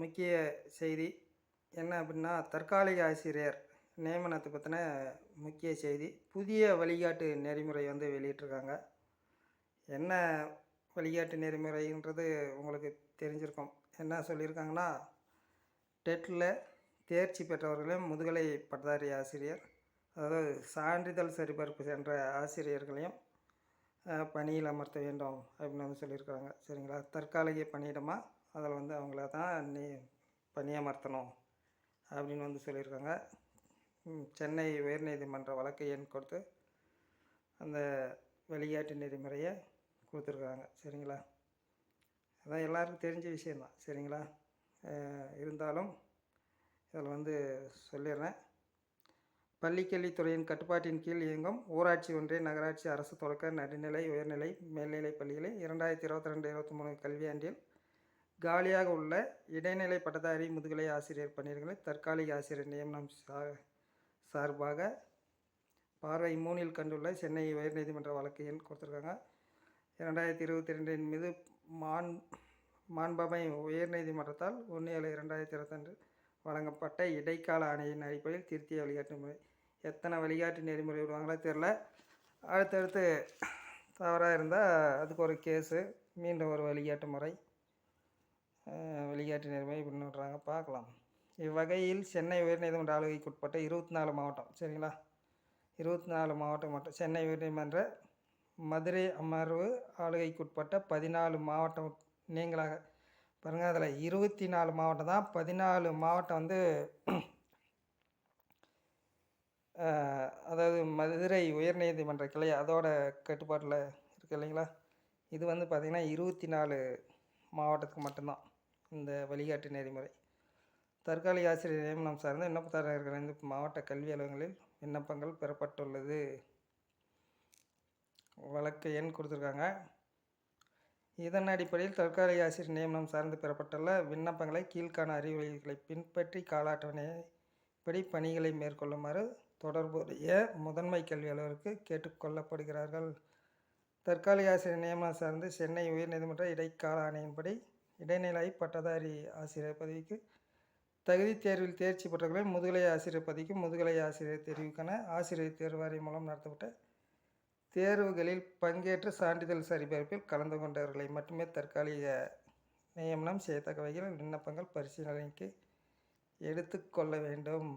முக்கிய செய்தி என்ன அப்படின்னா தற்காலிக ஆசிரியர் நியமனத்தை பற்றின முக்கிய செய்தி. புதிய வழிகாட்டு நெறிமுறை வந்து வெளியிட்டிருக்காங்க. என்ன வழிகாட்டு நெறிமுறைன்றது உங்களுக்கு தெரிஞ்சிருக்கும். என்ன சொல்லியிருக்காங்கன்னா டெட்டில் தேர்ச்சி பெற்றவர்களையும் முதுகலை பட்டதாரி ஆசிரியர் அதாவது சான்றிதழ் சரிபார்ப்பு சென்ற ஆசிரியர்களையும் பணியில் அமர்த்த வேண்டும் அப்படின்னு வந்து சொல்லியிருக்காங்க. சரிங்களா? தற்காலிக பணியிடமாக அதில் வந்து அவங்கள தான் நீ பணியமர்த்தணும் அப்படின்னு வந்து சொல்லியிருக்காங்க. சென்னை உயர்நீதிமன்ற வழக்கு எண் கொடுத்து அந்த வழிகாட்டு நெறிமுறையை கொடுத்துருக்காங்க. சரிங்களா? அதான் எல்லாருக்கும் தெரிஞ்ச விஷயந்தான் சரிங்களா? இருந்தாலும் இதில் வந்து சொல்லிடுறேன். பள்ளிக்கல்வித்துறையின் கட்டுப்பாட்டின் கீழ் இயங்கும் ஊராட்சி ஒன்றிய நகராட்சி அரசு தொடக்க நடுநிலை உயர்நிலை மேல்நிலைப் பள்ளிகளில் இரண்டாயிரத்தி இருபத்தி ரெண்டு இருபத்தி மூணு கல்வியாண்டில் காலியாக உள்ள இடைநிலை பட்டதாரி முதுகலை ஆசிரியர் பணியிடங்களை தற்காலிக ஆசிரியர் நியமனம் சார்பாக பார்வை மூணில் கண்டுள்ள சென்னை உயர்நீதிமன்ற வழக்கு எண் கொடுத்துருக்காங்க. இரண்டாயிரத்தி இருபத்தி ரெண்டின் மீது மான் மாண்பமை உயர்நீதிமன்றத்தால் ஒன்று ஏழு இரண்டாயிரத்தி இருபத்தொன்று வழங்கப்பட்ட இடைக்கால ஆணையின் அடிப்படையில் திருத்திய வழிகாட்டு முறை. எத்தனை வழிகாட்டு நெறிமுறை விடுவாங்களோ தெரில அடுத்தடுத்து தவறாக இருந்தால் அதுக்கு ஒரு கேஸு மீண்டும் ஒரு வழிகாட்டு முறை. அஹ், வழிகாட்டு இப்படின்னு விட்றாங்க பார்க்கலாம். இவ்வகையில் சென்னை உயர்நீதிமன்ற ஆளுகைக்கு உட்பட்ட இருபத்தி நாலு மாவட்டம் சரிங்களா? இருபத்தி நாலு மாவட்டம் மட்டும் சென்னை உயர்நீதிமன்ற மதுரை அமர்வு ஆளுகைக்கு உட்பட்ட பதினாலு மாவட்டம் நீங்களாக பாருங்கள் அதில் இருபத்தி நாலு மாவட்டம் தான். பதினாலு மாவட்டம் வந்து அதாவது மதுரை உயர்நீதிமன்ற கிளை அதோட கட்டுப்பாட்டில் இருக்கு இல்லைங்களா? இது வந்து பார்த்திங்கன்னா இருபத்தி நாலு மாவட்டத்துக்கு மட்டும்தான். இந்த வழிகாட்டு நெறிமுறை. தற்காலிக ஆசிரியர் நியமனம் சார்ந்த விண்ணப்பதாரர்களின் மாவட்ட கல்வி அலுவலகங்களில் விண்ணப்பங்கள் பெறப்பட்டுள்ளது. வழக்கு எண் கொடுத்துருக்காங்க. இதன் அடிப்படையில் தற்காலிக ஆசிரியர் நியமனம் சார்ந்து பெறப்பட்டுள்ள விண்ணப்பங்களை கீழ்காண அறிவுரைகளை பின்பற்றி கால அட்டவணைப்படி பணிகளை மேற்கொள்ளுமாறு தொடர்புடைய முதன்மை கல்வி அலுவலருக்கு கேட்டுக்கொள்ளப்படுகிறார்கள். தற்காலிக ஆசிரியர் நியமனம் சார்ந்து சென்னை உயர்நீதிமன்ற இடைக்கால ஆணையின்படி இடைநிலை பட்டதாரி ஆசிரியர் பதவிக்கு தகுதி தேர்வில் தேர்ச்சி பெற்றவர்களை முதுகலை ஆசிரியர் பதவிக்கு முதுகலை ஆசிரியர் தேர்வுக்கான ஆசிரியர் தேர்வாரியம் மூலம் நடத்தப்பட்ட தேர்வுகளில் பங்கேற்று சான்றிதழ் சரிபார்ப்பில் கலந்து கொண்டவர்களை மட்டுமே தற்காலிக நியமனம் செய்யத்தக்க வகையில் விண்ணப்பங்கள் பரிசீலனைக்கு எடுத்துக்கொள்ள வேண்டும்.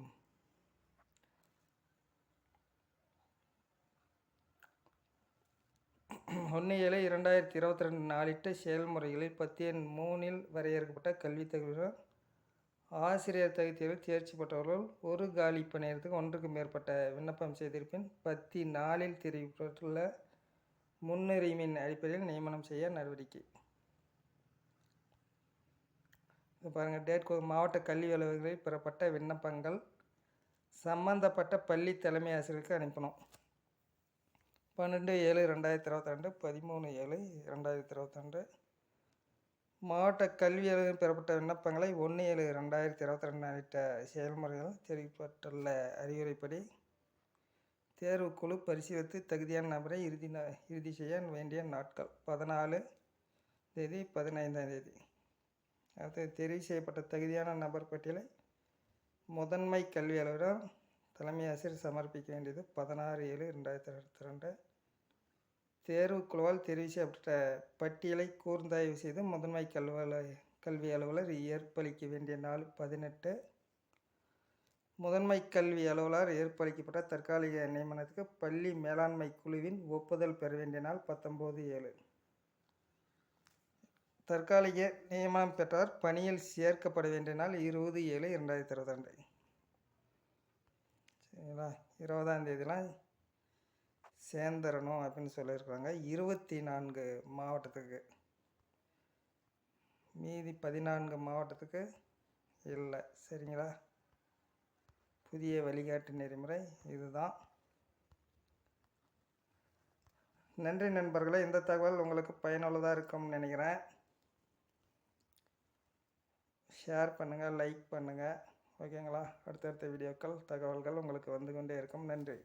ஒன்று ஏழு இரண்டாயிரத்தி இருபத்தி ரெண்டு நாளிட்ட செயல்முறைகளில் பத்து எண் மூணில் வரையறுக்கப்பட்ட கல்வித் தகுதியுடன் ஆசிரியர் தகுதியில் தேர்ச்சி பெற்றவர்கள் ஒரு காலி பணியிடத்துக்கு ஒன்றுக்கு மேற்பட்ட விண்ணப்பம் செய்திருப்பின் பத்தி நாளில் தெரிவிக்கப்பட்டுள்ள முன்னுரிமையின் அடிப்படையில் நியமனம் செய்ய நடவடிக்கை. இது பாருங்கள் டேட் கோ- மாவட்ட கல்வி அலுவலர்களில் பெறப்பட்ட விண்ணப்பங்கள் சம்பந்தப்பட்ட பள்ளி தலைமை ஆசிரியருக்கு அனுப்பணும். பன்னெண்டு ஏழு ரெண்டாயிரத்தி இருபத்தி ரெண்டு பதிமூணு ஏழு ரெண்டாயிரத்தி இருபத்தி ரெண்டு மாவட்ட கல்வி அலுவலகம் பெறப்பட்ட விண்ணப்பங்களை ஒன்று ஏழு ரெண்டாயிரத்தி இருபத்தி ரெண்டு உள்ளிட்ட செயல்முறைகள் தெரிவிக்கப்பட்டுள்ள அறிவுரைப்படி தேர்வுக்குழு பரிசீலித்து தகுதியான நபரை இறுதி ந இறுதி செய்ய வேண்டிய நாட்கள் பதினாலு தேதி பதினைந்தாம் தேதி. அது தெரிவு செய்யப்பட்ட தகுதியான நபர் பட்டியலை முதன்மை கல்வி அலுவலர் தலைமை ஆசிரியர் சமர்ப்பிக்க வேண்டியது பதினாறு ஏழு ரெண்டாயிரத்தி இருபத்தி ரெண்டு. தேர்வுக்குழுவால் தெரிவு செய்யப்பட்ட பட்டியலை கூர்ந்தாய்வு செய்து முதன்மை கல்வி கல்வி அலுவலர் ஏற்பளிக்க வேண்டிய நாள் பதினெட்டு. முதன்மை கல்வி அலுவலர் ஏற்பளிக்கப்பட்ட தற்காலிக நியமனத்துக்கு பள்ளி மேலாண்மை குழுவின் ஒப்புதல் பெற வேண்டிய நாள் பத்தொம்போது ஏழு. தற்காலிக நியமனம் பெற்றார் பணியில் சேர்க்கப்பட வேண்டிய நாள் இருபது ஏழு இரண்டாயிரத்தி இருபத்தி ரெண்டு. சரிங்களா இருபதாம் தேதிலாம் சேர்ந்துடணும் அப்படின்னு சொல்லியிருக்கிறாங்க. இருபத்தி நான்கு மாவட்டத்துக்கு. மீதி பதினான்கு மாவட்டத்துக்கு இல்லை. சரிங்களா? புதிய வழிகாட்டு நெறிமுறை இதுதான். நன்றி நண்பர்களே. இந்த தகவல் உங்களுக்கு பயனுள்ளதாக இருக்கும்னு நினைக்கிறேன். ஷேர் பண்ணுங்கள் லைக் பண்ணுங்கள் ஓகேங்களா? அடுத்தடுத்த வீடியோக்கள் தகவல்கள் உங்களுக்கு வந்து கொண்டே இருக்கும். நன்றி.